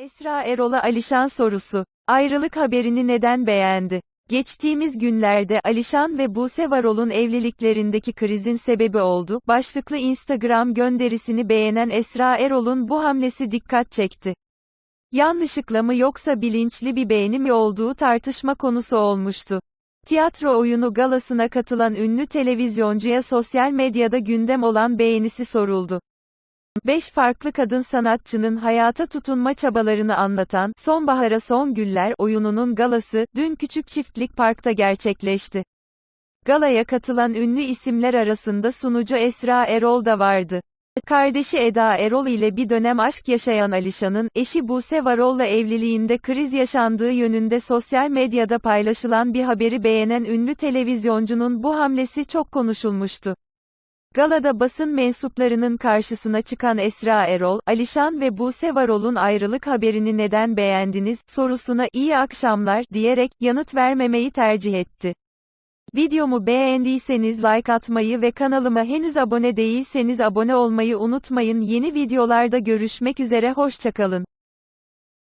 Esra Erol'a Alişan sorusu. Ayrılık haberini neden beğendi? Geçtiğimiz günlerde Alişan ve Buse Varol'un evliliklerindeki krizin sebebi oldu. Başlıklı Instagram gönderisini beğenen Esra Erol'un bu hamlesi dikkat çekti. Yanlışlıkla mı yoksa bilinçli bir beğeni mi olduğu tartışma konusu olmuştu. Tiyatro oyunu galasına katılan ünlü televizyoncuya sosyal medyada gündem olan beğenisi soruldu. Beş farklı kadın sanatçının hayata tutunma çabalarını anlatan Sonbahara Son Güller oyununun galası dün Küçük Çiftlik Park'ta gerçekleşti. Galaya katılan ünlü isimler arasında sunucu Esra Erol da vardı. Kardeşi Eda Erol ile bir dönem aşk yaşayan Alişan'ın, eşi Buse Varol'la evliliğinde kriz yaşandığı yönünde sosyal medyada paylaşılan bir haberi beğenen ünlü televizyoncunun bu hamlesi çok konuşulmuştu. Galada basın mensuplarının karşısına çıkan Esra Erol, Alişan ve Buse Varol'un ayrılık haberini neden beğendiniz, sorusuna iyi akşamlar, diyerek, yanıt vermemeyi tercih etti. Videomu beğendiyseniz like atmayı ve kanalıma henüz abone değilseniz abone olmayı unutmayın. Yeni videolarda görüşmek üzere hoşçakalın.